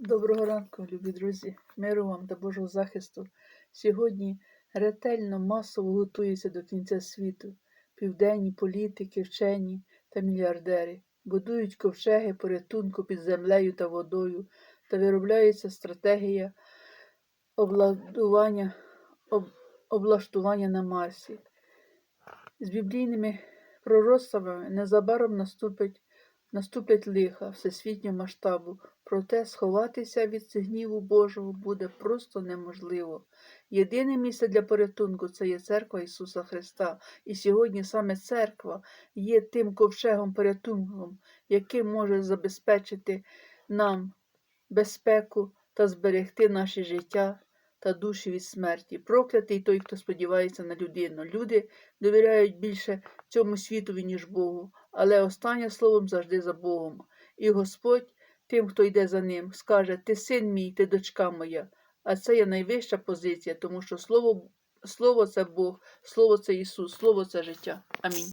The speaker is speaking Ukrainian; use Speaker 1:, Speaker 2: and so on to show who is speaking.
Speaker 1: Доброго ранку, любі друзі, миру вам та Божого захисту. Сьогодні ретельно масово готується до кінця світу. Південні політики, вчені та мільярдери будують ковчеги порятунку під землею та водою та виробляється стратегія обладування, об, облаштування на Марсі. З біблійними пророцтвами незабаром наступить, наступлять лиха всесвітнього масштабу, проте сховатися від гніву Божого буде просто неможливо. Єдине місце для порятунку це є церква Ісуса Христа. І сьогодні саме церква є тим ковчегом порятунком, який може забезпечити нам безпеку та зберегти наше життя та душі від смерті. Проклятий той, хто сподівається на людину. Люди довіряють більше цьому світові, ніж Богу, але останнє словом завжди за Богом. І Господь тим, хто йде за ним, скаже: Ти син мій, ти дочка моя. А це є найвища позиція, тому що слово, слово це Бог, слово це Ісус, слово це життя. Амінь.